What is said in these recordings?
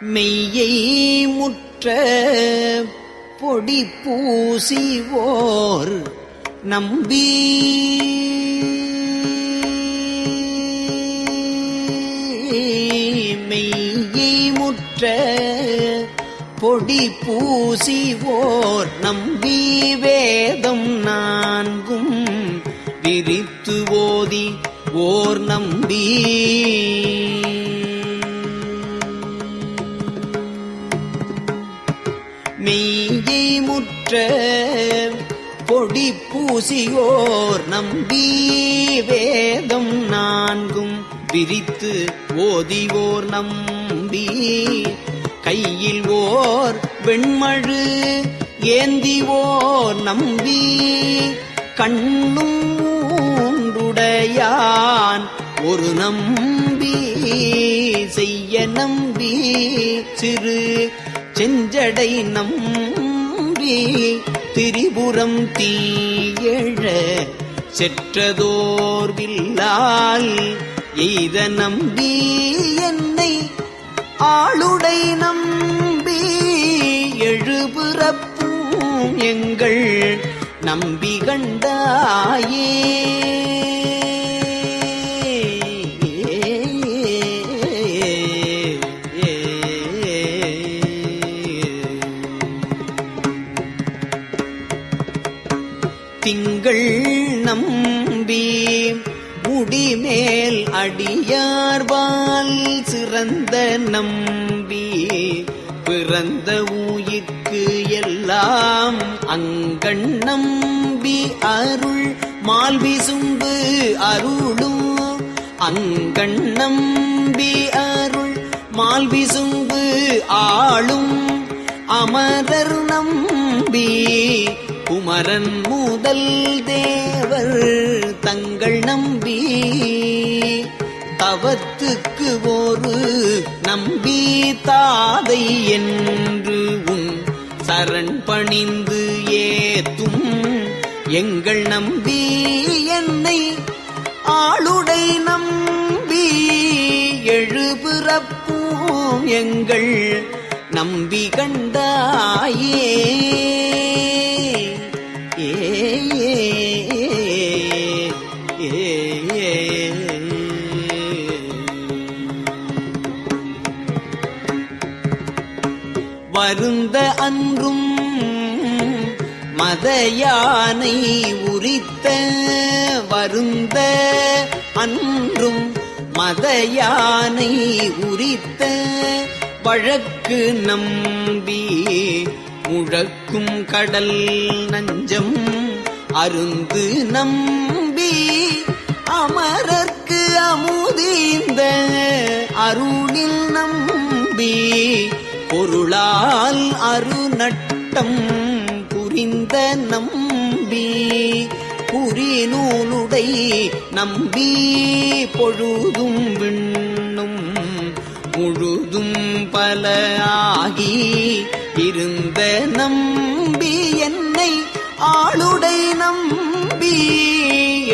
மெய்யை முற்ற பொடி பூசிவோர் நம்பி. மெய்யை முற்ற பொடி பூசிவோர் நம்பி. வேதம் நான்கும் விரித்து ஓதி ஓர் நம்பி. முற்ற பொடி பூசியோர் நம்பி வேதம் நான்கும் விரித்து ஓதிவோர் நம்பி. கையில் ஓர் வெண்மழு ஏந்திவோர் நம்பி. கண்ணும் ஊன்றுடையான் ஒரு நம்பி. செய்ய நம்பி சிறு செஞ்சடை நம்பி திரிபுரம் தீயழ செற்றதோர்வில்லால் எய்த நம்பி என்னை ஆளுடை நம்பி எழுபுறப்பும் எங்கள் நம்பி கண்டாயே. அங்கண் அருள் மால்விசும்பு ஆளும் அமரர் நம்பி. குமரன் முதல் தேவர் தங்கள் நம்பி. தவத்துக்கு ஒரு நம்பி தாதை என்று உன் சரண் பணிந்து ஏத்தும் எங்கள் நம்பி என்னை ஆளுடை எழுபிறப்போம் எங்கள் நம்பி கண்டாயே. ஏ வருந்த அன்றும் மத யானை உரித்த வருந்த அன்றும் மத யானை உரித்த வழக்கு நம்பி முழக்கும் கடல் நஞ்சம் அருந்து நம்பி அமரர்க்கு அமுதீந்த அருணில் நம்பி பொருளால் அருநட்டம் புரிந்த நம்பி புரிநூலுடை நம்பி பொழுதும் விண்ணும் முழுதும் பல ஆகி இருந்த நம்பி என்னை ஆளுடை நம்பி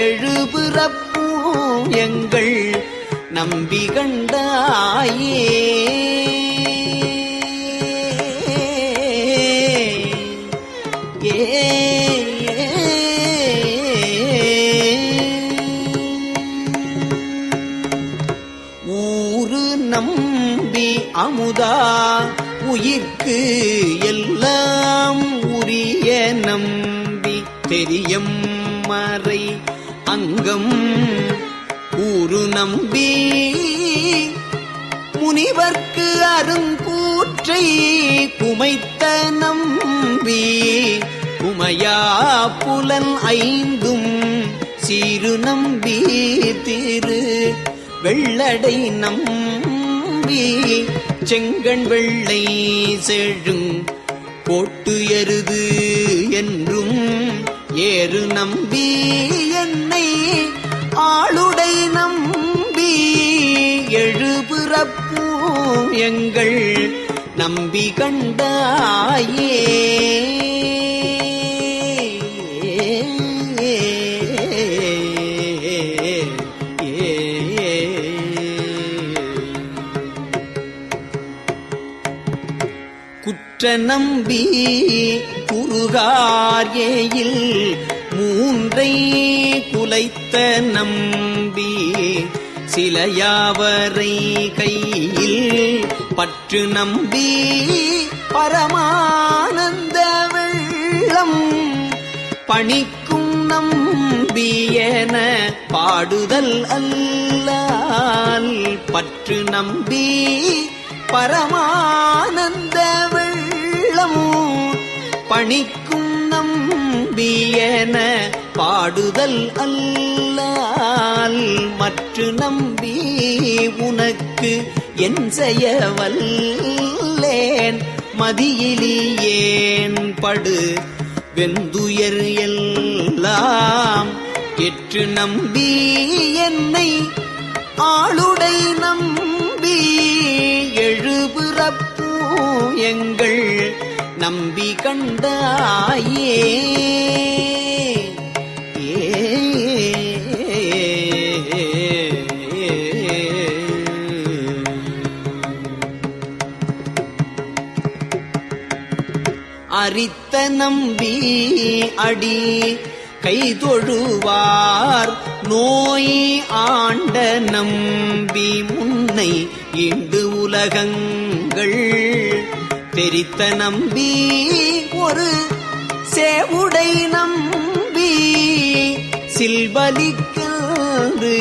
எழுபிறப்போம் எங்கள் நம்பி கண்டாயே. அமுதா. உயிர்க்கு எல்லாம் உரிய நம்பி தெரியும் மறை அங்கம் ஊரு நம்பி. முனிவர்க்கு அருங்கூற்றை குமைத்த நம்பி. குமையா புலன் ஐந்தும் சீரு நம்பி. திரு வெள்ளடை நம்பி செங்கண் வெள்ளை செழும் போட்டு எருது என்றும் ஏறு நம்பி என்னை ஆளுடை நம்பி எழுபிறப்போம் எங்கள் நம்பி கண்டாயே. குற்ற நம்பி குறுகார்யில் மூன்றை குலைத்த நம்பி சிலையாவரை கையில் பற்று நம்பி பரமானந்த வெள்ளம் பணிக்கும் நம்பியன பாடுதல் அல்லால் பற்று நம்பி பரமானந்த பணிக்கும் நம்பியன பாடுதல் அல்லால் மற்ற நம்பி உனக்கு என் செய்யவல்லேன் மதியிலேன் படு. வெந்துயர் எல்லாம் எற்று நம்பி என்னை ஆளுடை நம்பி எழுபுறப்பூ எங்கள் நம்பி கண்டாயே அரித்த நம்பி அடி கை தொழுவார். நோய் ஆண்ட நம்பி முன்னை இண்டு உலகங்கள். தெரித்த நம்பி ஒரு சேவுடை நம்பி சில்வலிக்கன்று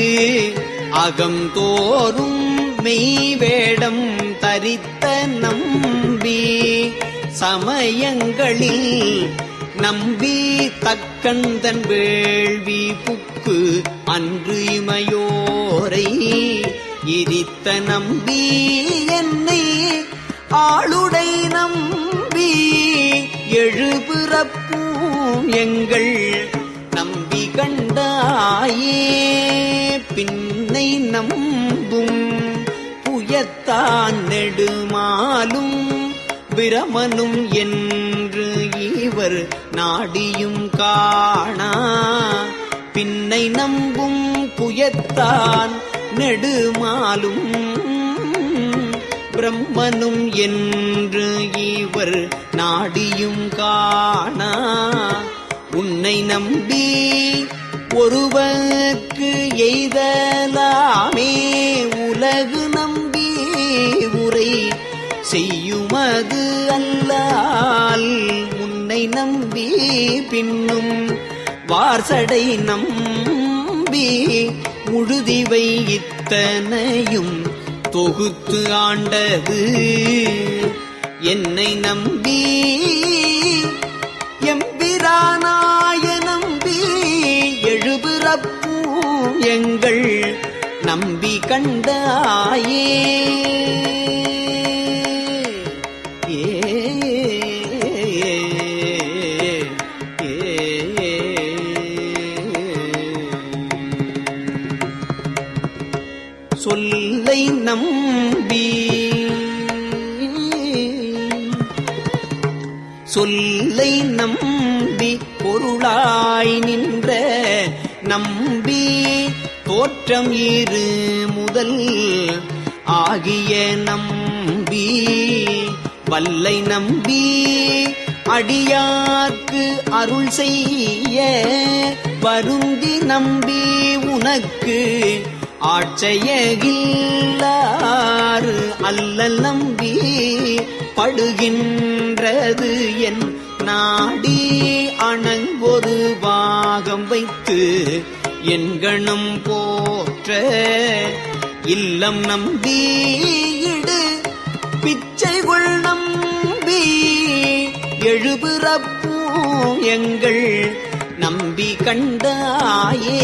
அகந்தோறும் மெய்வேடம் தரித்த நம்பி சமயங்களில் நம்பி தக்கந்தன் வேள்வி புக்கு அன்று இமையோரை இரித்த நம்பி என்ன ஆளுடை நம்பி எழுபிறப்பும் எங்கள் நம்பி கண்டாயே. பின்னை நம்பும் புயத்தான் நெடுமாலும் பிரமனும் என்று இவர் நாடியும் காணா. பின்னை நம்பும் புயத்தான் நெடுமாலும் பிரம்மனும் என்று இவர் நாடியும் காணா. உன்னை நம்பி ஒருவருக்கு எய்தலாமே. உலகு நம்பி உரை செய்யுமது அல்லால். உன்னை நம்பி பின்னும் வார்சடை நம்பி. முழுதிவை இத்தனையும் தொகுத்து ஆண்டது. என்னை நம்பி எம்பிரானாய நம்பி எழுபிறப்பூ எங்கள் நம்பி கண்டாயே. சொல்லை நம்பி பொருளாய் நின்ற நம்பி தோற்றம் இரு முதல் ஆகிய நம்பி வல்லை நம்பி அடியார்க்கு அருள் செய்ய வருந்தி நம்பி உனக்கு ஆட்சையகில்லாறு அல்லல் நம்பி படுகின்றது என் நாடி அணங்கொரு பாகம் வைத்து என்கணம் போற்ற இல்லம் நம்பி இடு பிச்சைகள் நம்பி எழுபிறப்பூ எங்கள் நம்பி கண்டாயே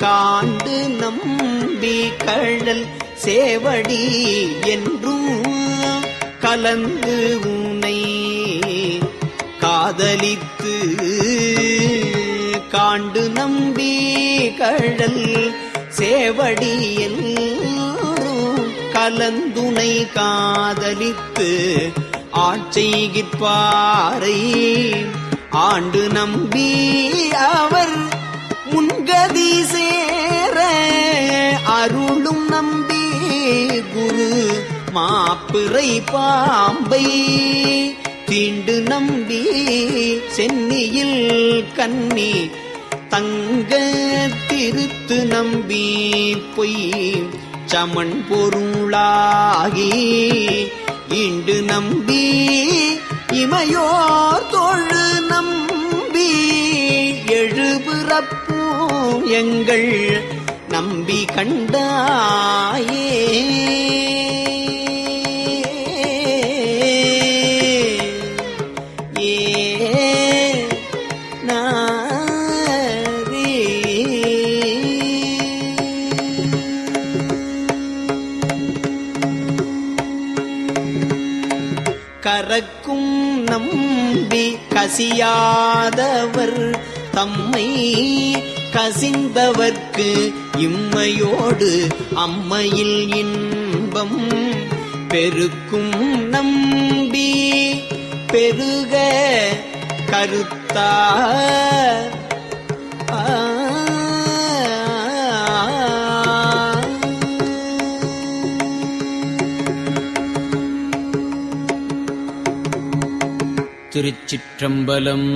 காண்டு நம்பி கழல் சேவடி என்றும் கலந்து உன்னை காதலித்து காண்டு நம்பி கழல் சேவடி என்றும் கலந்துனை காதலித்து ஆட்செய்கிற்பாரை ஆண்டு நம்பி அவர் முன்கதி சேர அருளும் நம்பி குரு மாப்பிறை பாம்பை தீண்டு நம்பி சென்னியில் கண்ணி தங்க திருத்து நம்பி பொய் சமன் பொருளாகி இண்டு நம்பி இமையோர் தொழு எழுபிறப்பும் எங்கள் நம்பி கண்டாயே. கரக்கும் நம்பி கசியாதவர் தம்மை கசிந்தவர்க்கு இம்மையோடு அம்மையில் இன்பம் பெருக்கும் நம்பி பெருக கருத்தா. திருச்சிற்றம்பலம்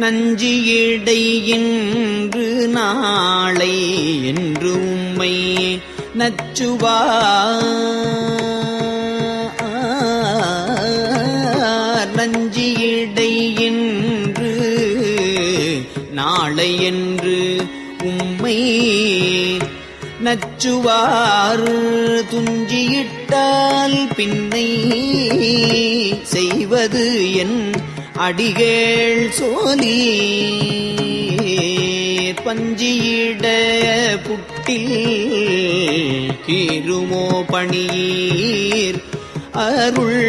நஞ்சியடை என்று நாளை என்று உம்மை நச்சுவார் நஞ்சியடை என்று நாளை என்று உம்மை நச்சுவார். துஞ்சியிட்டால் பின்னை செய்வது என் அடிகேள் சோனி பஞ்சியிட புட்டில் கீருமோ பணியீர் அருள்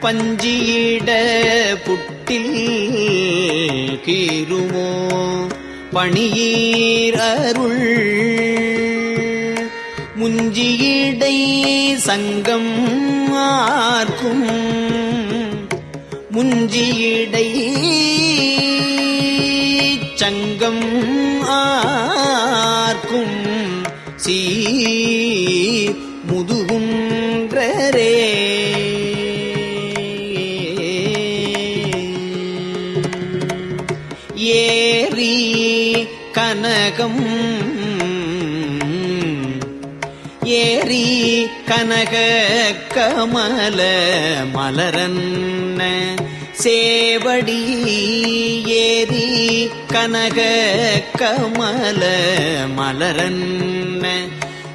பஞ்சியிட புட்டில் கீருமோ பணியீர் அருள் முஞ்சியிடை சங்கம் ஆர்க்கும் முஞ்சியிடை சங்கம் ஆர்க்கும் சீ முதுகுன்றரே. ஏரி கனகம் ஏரி கனக கமல மலரன்ன சேவடி ஏரி கனக கமல மலரன்ன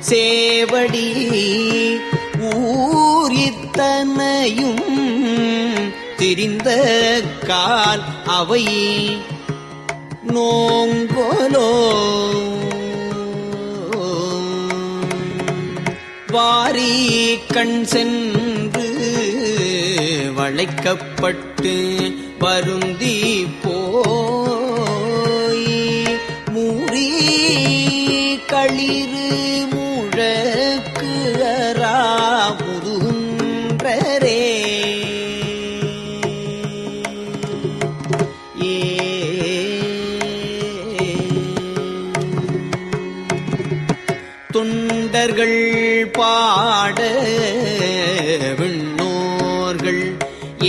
சேவடி ஊரித்தனையும் திரிந்த கால் அவை நோங்கோலோ. வாரி கண் சென் அழைக்கப்பட்டு வருந்தி போய் மூறி களிர்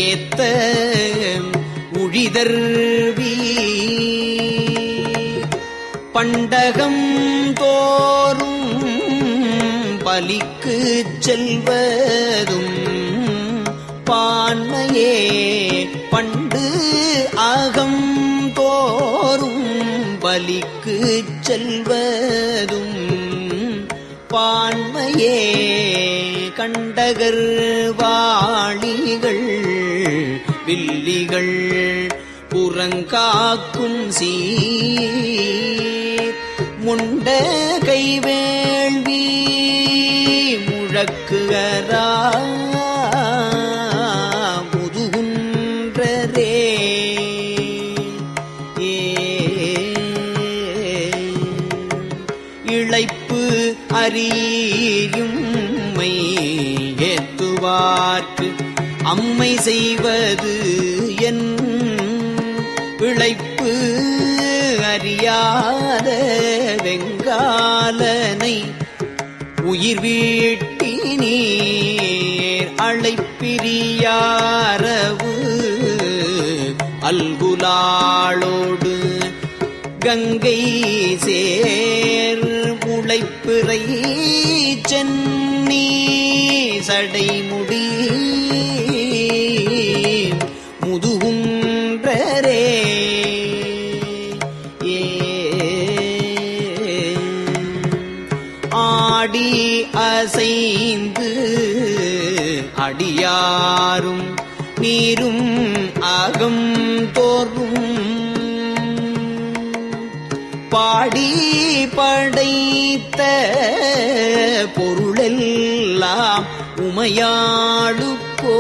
ஏத்த உழிதர்வி பண்டகம் தோறும் பலிக்கு செல்வதும் பான்மையே பண்டு அகம் தோறும் பலிக்கு செல்வதும் பான்மையே கண்டகர்வா புள்ளிகள் புறங்காக்கும் சீர். முண்ட கைவேள்வி முழக்குகரா முதுகுன்றரே. ஏ. இழைப்பு அறியும்மை ஏத்துவார்க்கு. அம்மை செய்வது என் பிழைப்பு. அறியாத வெங்காலனை உயிர் வீட்டி நீர் அழைப்பிரியாரவு அல்குலாளோடு கங்கை சேர் உழைப்பிறை சென்னி சடைமுடி படைத்த பொருளெல்லாம் உமையாளுக்கோ?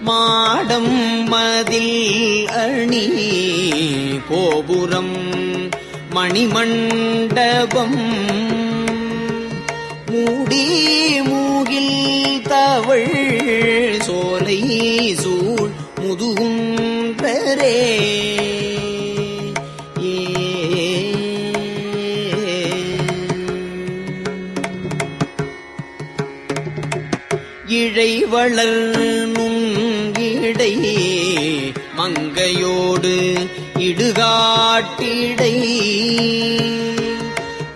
மாடம் மதில் அணி கோபுரம் மணிமண்டபம் மூடி மூகில் தவள் நீசூழ் முதுகும் பெரே இழை வளர் நுங்கிடை மங்கையோடு இடுகாட்டிடை.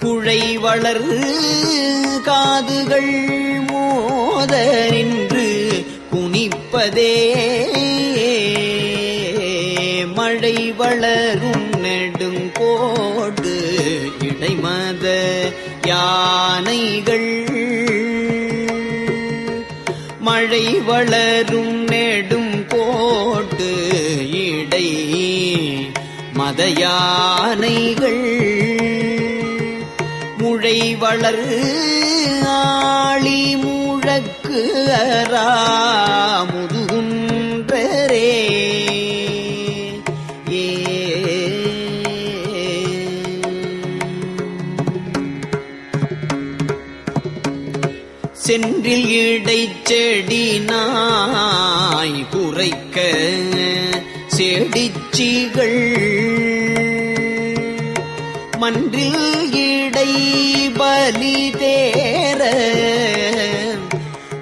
குழை வளர் காதுகள் மோதரின் நின்று மழை வளரும் நெடுங்கோடு இடைமத யானைகள். மழை வளரும் நெடும் கோட்டு இடை மத யானைகள். முழை வளர் ஆளி முழக்கு அரா சென்றில் இடைச்செடி நாய் குறைக்க செடிச்சிகள் மன்றில் இடை பலி தேர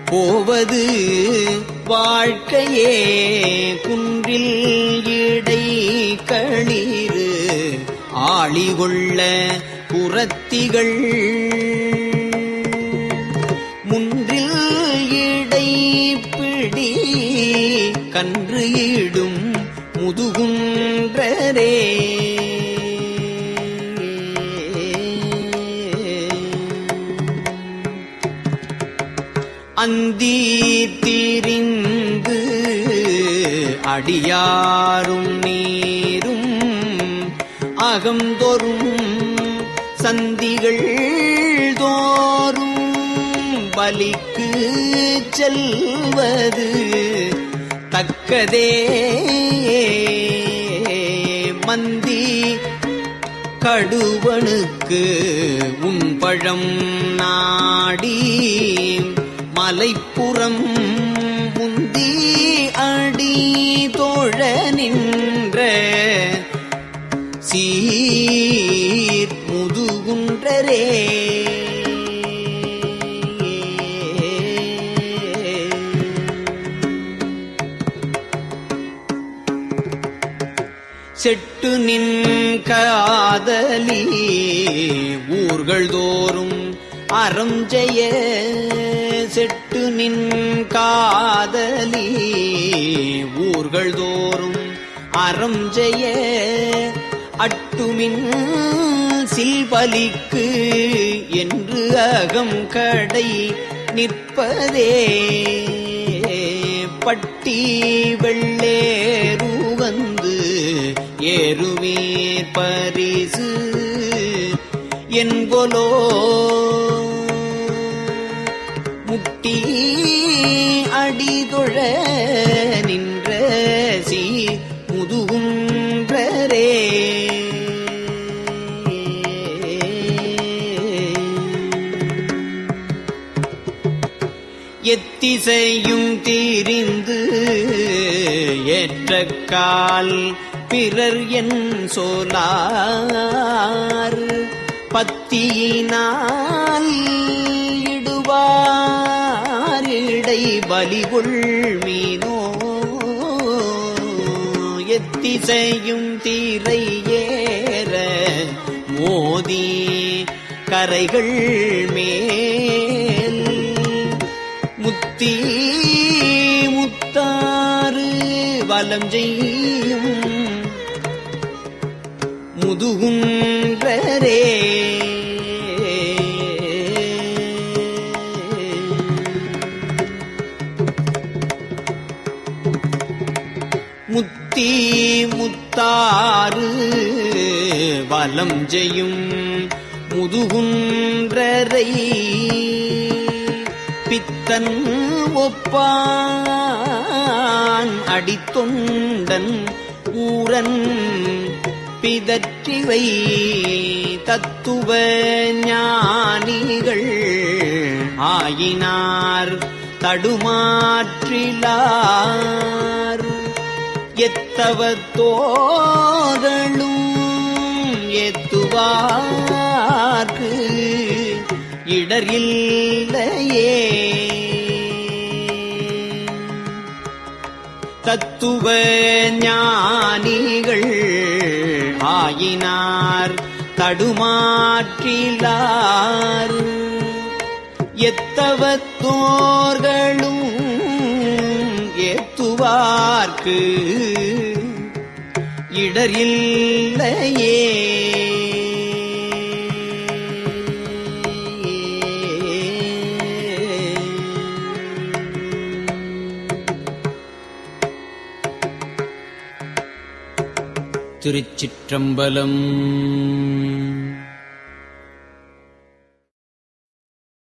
போவது வாழ்க்கையே. குன்றில் இடை களிறு ஆளிகொள்ள புறத்திகள். கன்று ஈடும் முதுகுன்றரே. அந்தி திரிந்து அடியாரும் நீரும் அகந்தொரும் சந்திகள் தோறும் பலிக்கு செல்வது. கதே மந்தி கடுவனுக்கு உன் பழம் நாடி மலைப்புறம் கேட்டு நின் காதலி ஊர்கள் தோறும் அறம் ஜெய செட்டு நின்காதலி ஊர்கள் தோறும் அறம் ஜெய அட்டுமின் சில்பலிக்கு என்று அகம் கடை நிற்பதே. பட்டி வெள்ளே ஏறுவீர் பரிசு என்பொலோ. முட்டி அடிதொழ நின்ற சி முதுகுன்றரே. எத்திசையும் தீரிந்து ஏற்ற கால் பிறர் என் சோலார் பத்தியினால் இடுவாரிடை பலிகொள் மீனோ எத்திசையும் தீரை ஏற மோதி கரைகள் மேல். முத்தி முத்தாறு வலம் செய்யும் முதுகுன்றரே. முத்தி முத்தாறு வலம் செய்யும் முதுகுன்றரை. பித்தன் ஒப்பான் அடித்தொண்டன் ஊரன் பிதற்றிவை தத்துவ ஞானிகள் ஆயினார் தடுமாற்றிலார். எத்தவத்தோதலும் எத்துவார்க்கு இடரில்லையே தத்துவ ஞானிகள் ஆயினார் தடுமாற்றிலார் எத்தவத்தோர்களும் ஏத்துவார்க்கு. இடரில்லையே திருச்சிற்றம்பலம்.